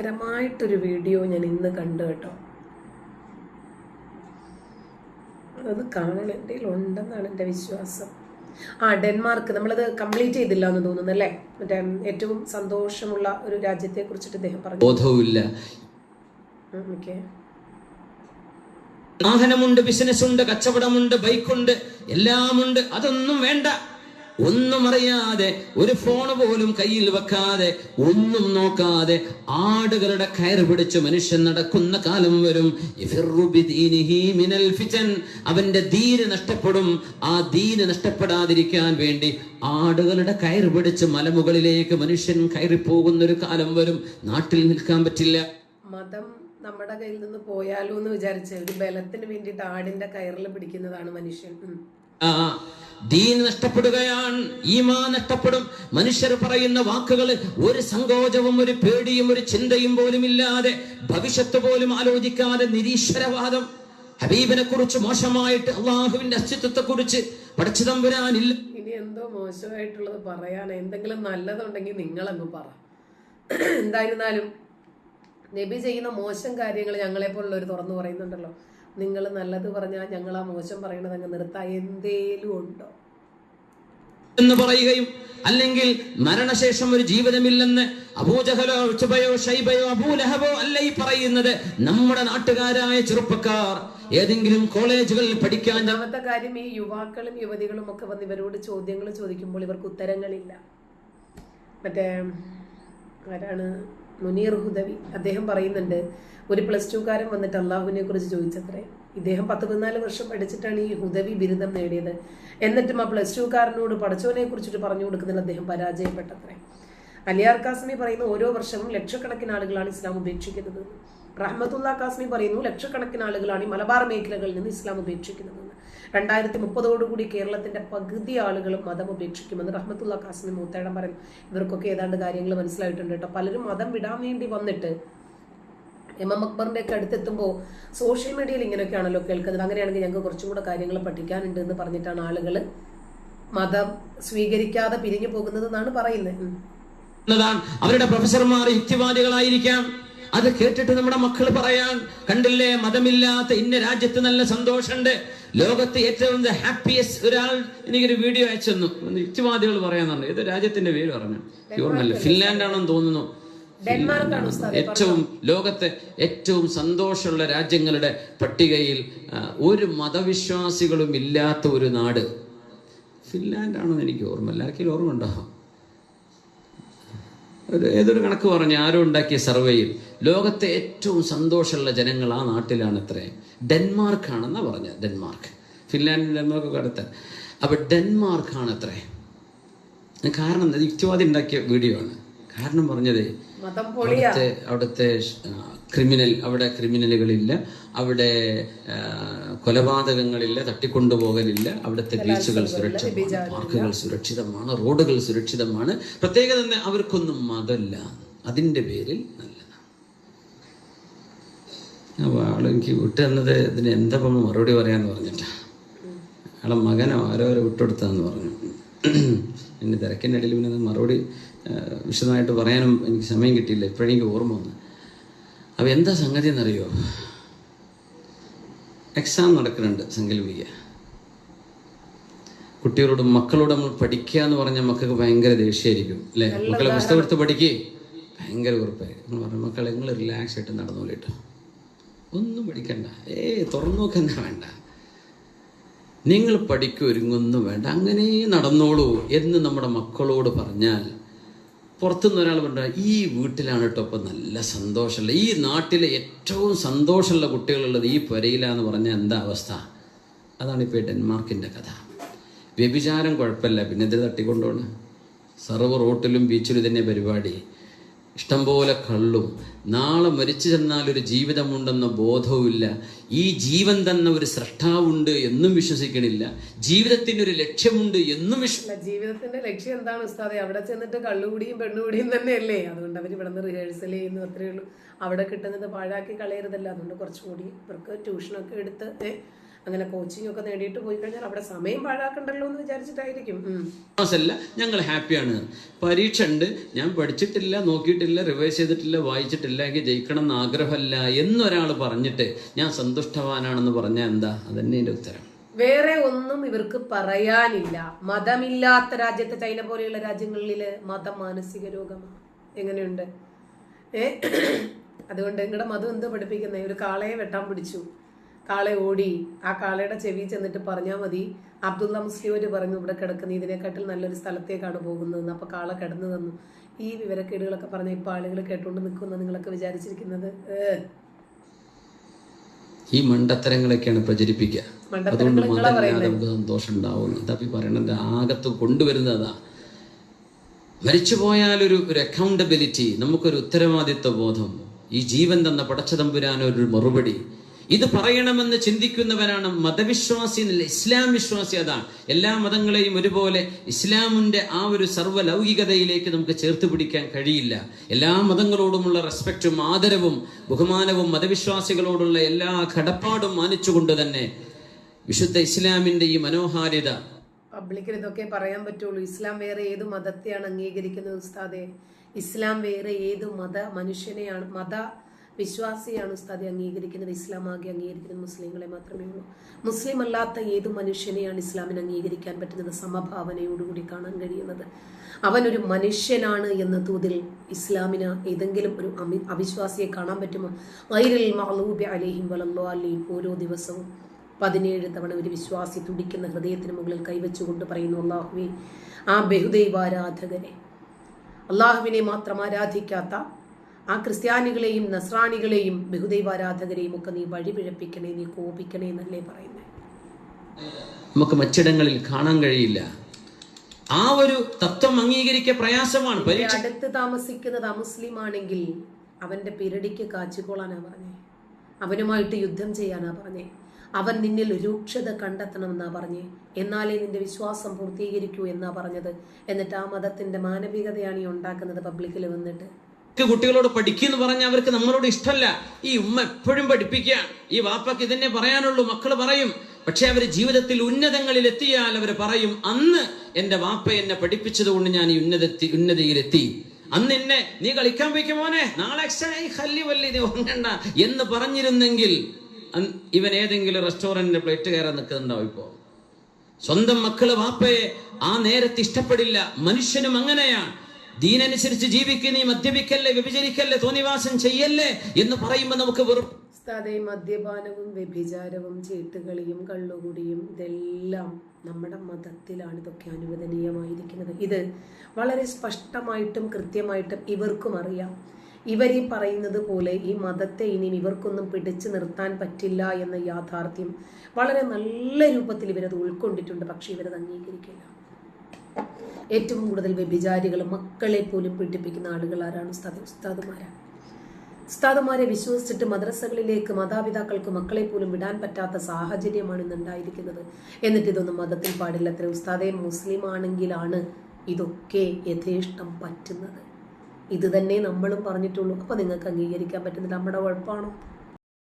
രസകരമായിട്ടൊരു video ഞാൻ ഇന്ന് കണ്ടു കേട്ടോ. അത് കാണണം എന്റെ ഉണ്ടെന്നാണ് എന്റെ വിശ്വാസം. ആ ഡെൻമാർക്ക് നമ്മളത് കംപ്ലീറ്റ് ചെയ്തില്ല എന്ന് തോന്നുന്നു അല്ലേ? മറ്റേ ഏറ്റവും സന്തോഷമുള്ള ഒരു രാജ്യത്തെ കുറിച്ചിട്ട് ഇദ്ദേഹം പറഞ്ഞു. ബോധവുമില്ല. ഓക്കെ. വാഹനമുണ്ട് ബിസിനസ് ഉണ്ട് കച്ചവടമുണ്ട് ബൈക്കുണ്ട് എല്ലാമുണ്ട്. അതൊന്നും വേണ്ട. ഒന്നും അറിയാതെ ഒരു ഫോൺ പോലും കയ്യിൽ വെക്കാതെ ഒന്നും നോക്കാതെ ആടുകളുടെ കയർ പിടിച്ച് മനുഷ്യൻ നടക്കുന്ന കാലം വരും. മിനൽ ഫിതൻ. അവന്റെ ധീര നഷ്ടപ്പെടും. ആ ധീര നഷ്ടപ്പെടാതിരിക്കാൻ വേണ്ടി ആടുകളുടെ കയർ പിടിച്ച് മലമുകളിലേക്ക് മനുഷ്യൻ കയറി പോകുന്ന ഒരു കാലം വരും. നാട്ടിൽ നിൽക്കാൻ പറ്റില്ല. മതം നമ്മുടെ കയ്യിൽ നിന്ന് പോയാലോ എന്ന് വിചാരിച്ച് ഒരു ബലത്തിന് വേണ്ടിയിട്ട് ആടിന്റെ കയറിൽ പിടിക്കുന്നതാണ് മനുഷ്യൻ. ദീൻ നഷ്ടപ്പെടുകയാണ് ഈമാ നഷ്ടപ്പെടും. മനുഷ്യർ പറയുന്ന വാക്കുകൾ ഒരു സങ്കോചവും ഒരു പേടിയും ഒരു ചിന്തയും പോലും ഇല്ലാതെ ഭവിഷ്യത്ത് പോലും ആലോചിക്കാതെ നിരീശ്വരവാദം. ഹബീബിനെ കുറിച്ച് മോശമായിട്ട് അള്ളാഹുവിന്റെ അസ്തിത്വത്തെ കുറിച്ച് പഠിച്ചു തമ്പുരാനില്ല. ഇനി എന്തോ മോശമായിട്ടുള്ളത് പറയാൻ എന്തെങ്കിലും നല്ലതുണ്ടെങ്കിൽ നിങ്ങൾ നിങ്ങളങ്ങ് പറ. എന്തായിരുന്നാലും നബി ചെയ്യുന്ന മോശം കാര്യങ്ങൾ ഞങ്ങളെ പോലുള്ളവർ തുറന്നു പറയുന്നുണ്ടല്ലോ. നിങ്ങൾ നല്ലത് പറഞ്ഞാൽ ഞങ്ങൾ ആ മോശം പറയണത് അങ്ങ് നിർത്താൻ എന്തേലും ഉണ്ടോ? എന്ന് പറയുകയും അല്ലെങ്കിൽ മരണശേഷം ഒരു ജീവിതമില്ലെന്ന് അബൂജഹലോ ഉച്ചബയോ ഷൈബയോ അബൂലഹബോ അല്ല ഈ പറയുന്നത്? നമ്മുടെ നാട്ടുകാരായ ചെറുപ്പക്കാർ ഏതെങ്കിലും കോളേജുകളിൽ പഠിക്കാൻ രണ്ടാമത്തെ കാര്യം ഈ യുവാക്കളും യുവതികളും ഒക്കെ വന്ന് ഇവരോട് ചോദ്യങ്ങൾ ചോദിക്കുമ്പോൾ ഇവർക്ക് ഉത്തരങ്ങളില്ല. മറ്റേ ആരാണ് മുനീർ ഹുദവി അദ്ദേഹം പറയുന്നുണ്ട് ഒരു പ്ലസ് ടുക്കാരൻ വന്നിട്ട് അള്ളാഹുവിനെ കുറിച്ച് ചോദിച്ചത്രേ ഇദ്ദേഹം പത്ത് പതിനാല് വർഷം പഠിച്ചിട്ടാണ് ഈ ഹുദവി ബിരുദം നേടിയത്. എന്നിട്ടും ആ പ്ലസ് ടുക്കാരനോട് പഠിച്ചവനെ കുറിച്ചിട്ട് പറഞ്ഞു കൊടുക്കുന്നതിൽ അദ്ദേഹം പരാജയപ്പെട്ടത്രേ. അലിയാർ കാസമി പറയുന്ന ഓരോ വർഷവും ലക്ഷക്കണക്കിന് ആളുകളാണ് ഇസ്ലാം ഉപേക്ഷിക്കുന്നത്. റഹ്മത്തുള്ള കാസ്മി പറയുന്നു ലക്ഷക്കണക്കിന് ആളുകളാണ് ഈ മലബാർ മേഖലകളിൽ നിന്ന് ഇസ്ലാം ഉപേക്ഷിക്കുന്നതെന്ന് രണ്ടായിരത്തി മുപ്പതോടുകൂടി കേരളത്തിന്റെ പകുതി ആളുകളും മതം ഉപേക്ഷിക്കുമെന്ന് റഹ്മത്തുള്ള കാസ്മി മൂത്തേടം പറയുന്നു. ഇവർക്കൊക്കെ ഏതാണ്ട് കാര്യങ്ങൾ മനസ്സിലായിട്ടുണ്ട് കേട്ടോ. പലരും മതം വിടാൻ വേണ്ടി വന്നിട്ട് എം എം അക്ബറിന്റെ ഒക്കെ അടുത്തെത്തുമ്പോൾ സോഷ്യൽ മീഡിയയിൽ ഇങ്ങനെയൊക്കെയാണല്ലോ കേൾക്കുന്നത്. അങ്ങനെയാണെങ്കിൽ ഞങ്ങൾക്ക് കുറച്ചും കൂടെ കാര്യങ്ങൾ പഠിക്കാനുണ്ട് എന്ന് പറഞ്ഞിട്ടാണ് ആളുകൾ മതം സ്വീകരിക്കാതെ പിരിഞ്ഞു പോകുന്നത് എന്നാണ് പറയുന്നത്. അവരുടെ പ്രൊഫസർമാർ യുക്തിവാദികളായിരിക്കാം. അത് കേട്ടിട്ട് നമ്മുടെ മക്കൾ പറയാൻ കണ്ടില്ലേ മതമില്ലാത്ത ഇന്ന രാജ്യത്ത് നല്ല സന്തോഷമുണ്ട്. ലോകത്ത് ഏറ്റവും ഹാപ്പിയസ്റ്റ് ഒരാൾ എനിക്കൊരു വീഡിയോ അയച്ചെന്നു. യുക്തിവാദികൾ പറയാന്നുണ്ട് ഏത് രാജ്യത്തിന്റെ പേര് പറഞ്ഞു. ഓർമ്മല്ല ഫിൻലാൻഡ്. ആണെന്ന് തോന്നുന്നു ഏറ്റവും ലോകത്തെ ഏറ്റവും സന്തോഷമുള്ള രാജ്യങ്ങളുടെ പട്ടികയിൽ ഒരു മതവിശ്വാസികളും ഇല്ലാത്ത ഒരു നാട്. ഫിൻലാൻഡ് ആണെന്ന് എനിക്ക് ഓർമ്മല്ല ആർക്കെങ്കിലും ഓർമ്മ ഉണ്ടോ ഒരു ഏതൊരു കണക്ക് പറഞ്ഞ് ആരോ ഉണ്ടാക്കിയ സർവേയിൽ ലോകത്തെ ഏറ്റവും സന്തോഷമുള്ള ജനങ്ങൾ ആ നാട്ടിലാണ് ഇത്രയും ഡെൻമാർക്ക് ആണെന്നാണ് പറഞ്ഞത് ഡെൻമാർക്ക്. ഫിൻലാൻഡ് ഡെൻമാർക്ക് അടുത്ത. അപ്പൊ ഡെൻമാർക്കാണ് അത്രേ കാരണം? യുക്തിവാദി ഉണ്ടാക്കിയ വീഡിയോ ആണ്. കാരണം പറഞ്ഞത് അവിടുത്തെ അവിടുത്തെ ക്രിമിനൽ അവിടെ ക്രിമിനലുകളില്ല. അവിടെ കൊലപാതകങ്ങളില്ല തട്ടിക്കൊണ്ടുപോകലില്ല. അവിടുത്തെ ബീച്ചുകൾ സുരക്ഷിതമാണ്. പാർക്കുകൾ സുരക്ഷിതമാണ്. റോഡുകൾ സുരക്ഷിതമാണ്. പ്രത്യേകത തന്നെ അവർക്കൊന്നും മതമില്ല. അതിന്റെ പേരിൽ നല്ലതാണ്. ആൾ എനിക്ക് വിട്ടു തന്നത് ഇതിന് എന്താ മറുപടി പറയാന്ന് പറഞ്ഞിട്ടാ. ആളെ മകനോ ആരോരോ വിട്ടുകൊടുത്താന്ന് പറഞ്ഞു. എന്നെ തിരക്കിന്റെ ഇടയിൽ പിന്നെ മറുപടി വിശദമായിട്ട് പറയാനും എനിക്ക് സമയം കിട്ടിയില്ല. ഇപ്പോഴെനിക്ക് ഓർമ്മ വന്നു അപ്പോൾ എന്താ സംഗതി എന്നറിയോ എക്സാം നടക്കുന്നുണ്ട് സങ്കല്പിക്കുക. കുട്ടികളോട് മക്കളോട് നമ്മൾ പഠിക്കുക എന്ന് പറഞ്ഞാൽ മക്കൾക്ക് ഭയങ്കര ദേഷ്യമായിരിക്കും അല്ലേ? മക്കളെ പുസ്തകം എടുത്ത് പഠിക്കേ. ഭയങ്കര ഉറപ്പായിരിക്കും നമ്മൾ പറഞ്ഞു മക്കളെ നിങ്ങൾ റിലാക്സ് ആയിട്ട് നടന്നോളിട്ടോ ഒന്നും പഠിക്കണ്ട. ഏ തുറന്നു നോക്കുന്ന വേണ്ട? നിങ്ങൾ പഠിക്കൊരുങ്ങൊന്നും വേണ്ട. അങ്ങനെ നടന്നോളൂ എന്ന് നമ്മുടെ മക്കളോട് പറഞ്ഞാൽ പുറത്തുനിന്ന് ഒരാൾ പറഞ്ഞു ഈ വീട്ടിലാണ് കേട്ടോ ഇപ്പം നല്ല സന്തോഷമുള്ള ഈ നാട്ടിലെ ഏറ്റവും സന്തോഷമുള്ള കുട്ടികളുള്ളത് ഈ പുരയിലാന്ന് പറഞ്ഞാൽ എന്താ അവസ്ഥ? അതാണ് ഇപ്പോൾ ഡെൻമാർക്കിന്റെ കഥ. വ്യഭിചാരം കുഴപ്പമില്ല പിന്നെ ഇത് തട്ടിക്കൊണ്ടുപോണ്? സർവ റോട്ടിലും ബീച്ചിലും തന്നെ പരിപാടി. ഇഷ്ടംപോലെ കള്ളും. നാളെ മരിച്ചു ചെന്നാൽ ഒരു ജീവിതമുണ്ടെന്ന ബോധവുമില്ല. ഈ ജീവൻ തന്നെ ഒരു സൃഷ്ടാവുണ്ട് എന്നും വിശ്വസിക്കണില്ല. ജീവിതത്തിന് ഒരു ലക്ഷ്യമുണ്ട് എന്നും ജീവിതത്തിന്റെ ലക്ഷ്യം എന്താണ് ഉസ്താദെ? അവിടെ ചെന്നിട്ട് കള്ളുകൂടിയും പെണ്ണുകൂടിയും തന്നെയല്ലേ? അതുകൊണ്ട് അവർ ഇവിടെ നിന്ന് റിഹേഴ്സൽ ചെയ്യുന്നു അത്രയേ ഉള്ളൂ. അവിടെ കിട്ടുന്നത് പാഴാക്കി കളയരുതല്ല. അതുകൊണ്ട് കുറച്ചുകൂടി ഇവർക്ക് ട്യൂഷനൊക്കെ എടുത്ത് അങ്ങനെ കോച്ചിങ് ഒക്കെ നേടിയിട്ട് പോയി കഴിഞ്ഞാൽ അവിടെ സമയം പാഴാക്കണ്ടല്ലോ എന്ന് വിചാരിച്ചിട്ടായിരിക്കും. ഞങ്ങൾ ഹാപ്പിയാണ് പരീക്ഷ ഉണ്ട്. ഞാൻ പഠിച്ചിട്ടില്ല നോക്കിയിട്ടില്ല റിവൈസ് ചെയ്തിട്ടില്ല വായിച്ചിട്ടില്ല എനിക്ക് ജയിക്കണം എന്ന് ആഗ്രഹമല്ല എന്നൊരാൾ പറഞ്ഞിട്ട് ഞാൻ സന്തുഷ്ടവാനാണെന്ന് പറഞ്ഞാൽ എന്താ? അതന്നെ എന്റെ ഉത്തരം. വേറെ ഒന്നും ഇവർക്ക് പറയാനില്ല. മതമില്ലാത്ത രാജ്യത്തെ ചൈന പോലെയുള്ള രാജ്യങ്ങളിൽ മതം മാനസിക രോഗമാണ് എങ്ങനെയുണ്ട്? ഏ? അതുകൊണ്ട് നിങ്ങളുടെ മതം എന്ത് പഠിപ്പിക്കുന്നത് ഒരു കാളയെ വെട്ടാൻ പിടിച്ചു. കാളെ ഓടി. ആ കാളയുടെ ചെവി ചെന്നിട്ട് പറഞ്ഞാൽ മതി. അബ്ദുള്ള മുസ്ലിയോര് പറഞ്ഞു ഇവിടെ കിടക്കുന്ന ഇതിനെക്കാട്ടിൽ നല്ലൊരു സ്ഥലത്തേക്കാണ് പോകുന്നതെന്ന് അപ്പോൾ കാള കിടന്നു തന്നു ഈ വിവരക്കേടുകളൊക്കെ പറഞ്ഞ ഇപ്പൊ ആളുകൾ കേട്ടുകൊണ്ട് നിൽക്കുന്ന നിങ്ങളൊക്കെ വിചാരിച്ചിരിക്കുന്നത്? ഈ മണ്ടത്തരങ്ങളൊക്കെയാണ് പ്രചരിപ്പിക്കുക അതുകൊണ്ട് നമുക്ക് സന്തോഷം ഉണ്ടാവും അതപ്പി പറയണത് ആകത്ത് കൊണ്ടുവരുന്നതാ. മരിച്ചു പോയാലൊരു ഒരു അക്കൗണ്ടബിലിറ്റി നമുക്കൊരു ഉത്തരവാദിത്വ ബോധം ഈ ജീവൻ തന്ന പടച്ചതമ്പുരാൻ ഒരു മറുപടി. ഇത് പറയണമെന്ന് ചിന്തിക്കുന്നവരാണ് മതവിശ്വാസി എന്നല്ല ഇസ്ലാം വിശ്വാസി അതാണ്. എല്ലാ മതങ്ങളെയും ഒരുപോലെ ഇസ്ലാമിന്റെ ആ ഒരു സർവലൗകികതയിലേക്ക് നമുക്ക് ചേർത്ത് പിടിക്കാൻ കഴിയില്ല. എല്ലാ മതങ്ങളോടുമുള്ള റെസ്പെക്റ്റും ആദരവും ബഹുമാനവും മതവിശ്വാസികളോടുള്ള എല്ലാ കടപ്പാടും മാനിച്ചുകൊണ്ട് തന്നെ വിശുദ്ധ ഇസ്ലാമിന്റെ ഈ മനോഹാരിത പബ്ലിക്കിൽ ഇതൊക്കെ പറയാൻ പറ്റുള്ളൂ. ഇസ്ലാം വേറെ ഏത് മതത്തെയാണ് അംഗീകരിക്കുന്നത് ഉസ്താദെ? ഇസ്ലാം വേറെ ഏത് മത മനുഷ്യനെയാണ് മത വിശ്വാസിയാണ് ഉസ്താദെ അംഗീകരിക്കുന്നത്? ഇസ്ലാം ആകെ അംഗീകരിക്കുന്നത് മുസ്ലിങ്ങളെ മാത്രമേ ഉള്ളൂ. മുസ്ലിം അല്ലാത്ത ഏത് മനുഷ്യനെയാണ് ഇസ്ലാമിന് അംഗീകരിക്കാൻ പറ്റുന്നത്? സമഭാവനയോടുകൂടി കാണാൻ കഴിയുന്നത്. അവനൊരു മനുഷ്യനാണ് എന്ന തോതിൽ ഇസ്ലാമിന് ഏതെങ്കിലും ഒരു അവിശ്വാസിയെ കാണാൻ പറ്റുമോ? ഐരൽ അലേഹിം വലല്ലോ ഓരോ ദിവസവും പതിനേഴ് തവണ ഒരു വിശ്വാസി തുടിക്കുന്ന ഹൃദയത്തിന് മുകളിൽ കൈവച്ചുകൊണ്ട് പറയുന്നു അള്ളാഹുവെ ആ ബഹുദൈവാരാധകനെ അള്ളാഹുവിനെ മാത്രം ആരാധിക്കാത്ത ആ ക്രിസ്ത്യാനികളെയും നസ്രാണികളെയും ബഹുദൈവാരാധകരെയും ഒക്കെ നീ വഴിപിഴപ്പിക്കണേ നീ കോപിക്കണേ എന്നല്ലേ പറയുന്നത് നമുക്ക് മറ്റിടങ്ങളിൽ കാണാൻ കഴിയില്ല. ആ ഒരു തത്വം അംഗീകരിക്കുക പ്രയാസമാണ്. അടുത്ത് താമസിക്കുന്നത് അമുസ്ലിം ആണെങ്കിൽ അവന്റെ പിരടിക്ക് കാച്ചിക്കോളാനാ പറഞ്ഞേ. അവനുമായിട്ട് യുദ്ധം ചെയ്യാനാ പറഞ്ഞേ. അവൻ നിന്നിൽ രൂക്ഷത കണ്ടെത്തണമെന്നാ പറഞ്ഞേ. എന്നാലേ നിന്റെ വിശ്വാസം പൂർത്തീകരിക്കൂ എന്നാ പറഞ്ഞത്. എന്നിട്ട് ആ മതത്തിന്റെ മാനവികതയാണ് ഈ ഉണ്ടാക്കുന്നത് പബ്ലിക്കിൽ വന്നിട്ട്. കുട്ടികളോട് പഠിക്കുന്നു പറഞ്ഞ അവർക്ക് നമ്മളോട് ഇഷ്ടമല്ല ഈ ഉമ്മ എപ്പോഴും പഠിപ്പിക്കുക ഈ വാപ്പക്ക് ഇതന്നെ പറയാനുള്ളൂ മക്കൾ പറയും. പക്ഷെ അവർ ജീവിതത്തിൽ ഉന്നതങ്ങളിൽ എത്തിയാൽ അവർ പറയും അന്ന് എന്റെ വാപ്പ എന്നെ പഠിപ്പിച്ചത് കൊണ്ട് ഞാൻ ഈ ഉന്നതത്തി ഉന്നതിയിലെത്തി. അന്ന് എന്നെ നീ കളിക്കാൻ പോയിക്കോനെ മോനെ? നാളെ ഹല്ലി വല്ലി എന്ന് പറഞ്ഞിരുന്നെങ്കിൽ ഇവൻ ഏതെങ്കിലും റെസ്റ്റോറന്റിന്റെ പ്ലേറ്റ് കയറാൻ നിൽക്കുന്നുണ്ടാവും ഇപ്പോൾ സ്വന്തം മക്കൾ വാപ്പയെ ആ നേരത്തെ ഇഷ്ടപ്പെടില്ല. മനുഷ്യനും അങ്ങനെയാണ്. ദീനനുസരിച്ച് ജീവിക്കുക നീ മദ്യപിക്കല്ലേ വ്യഭിചരിക്കല്ലേ തോന്നിവാസം ചെയ്യല്ലേ എന്ന് പറയുമ്പോൾ നമുക്ക് വെറും മദ്യപാനവും വ്യഭിചാരവും ചീട്ടുകളിയും കള്ളുകൂടിയും ഇതെല്ലാം നമ്മുടെ മതത്തിലാണ് ഇതൊക്കെ അനുവദനീയമായിരിക്കുന്നത്. ഇത് വളരെ സ്പഷ്ടമായിട്ടും കൃത്യമായിട്ടും ഇവർക്കും അറിയാം. ഇവർ ഈ പറയുന്നത് പോലെ ഈ മതത്തെ ഇനിയും ഇവർക്കൊന്നും പിടിച്ചു നിർത്താൻ പറ്റില്ല എന്ന യാഥാർത്ഥ്യം വളരെ നല്ല രൂപത്തിൽ ഇവരത് ഉൾക്കൊണ്ടിട്ടുണ്ട് പക്ഷേ ഇവരത് അംഗീകരിക്കില്ല. ഏറ്റവും കൂടുതൽ വ്യഭിചാരികൾ മക്കളെ പോലും പീഡിപ്പിക്കുന്ന ആളുകൾ ആരാണ്? ഉസ്താദ് ഉസ്താദുമാരാണ്. ഉസ്താദുമാരെ വിശ്വസിച്ചിട്ട് മദ്രസകളിലേക്ക് മാതാപിതാക്കൾക്ക് മക്കളെ പോലും വിടാൻ പറ്റാത്ത സാഹചര്യമാണ് ഇന്ന് ഉണ്ടായിരിക്കുന്നത്. എന്നിട്ട് ഇതൊന്നും മതത്തിൽ പാടില്ല. അത്ര ഉസ്താദെ മുസ്ലിം ആണെങ്കിലാണ് ഇതൊക്കെ യഥേഷ്ടം പറ്റുന്നത്. ഇത് തന്നെ നമ്മളും പറഞ്ഞിട്ടുള്ളൂ. അപ്പൊ നിങ്ങൾക്ക് അംഗീകരിക്കാൻ പറ്റുന്നില്ല നമ്മുടെ കുഴപ്പമാണോ?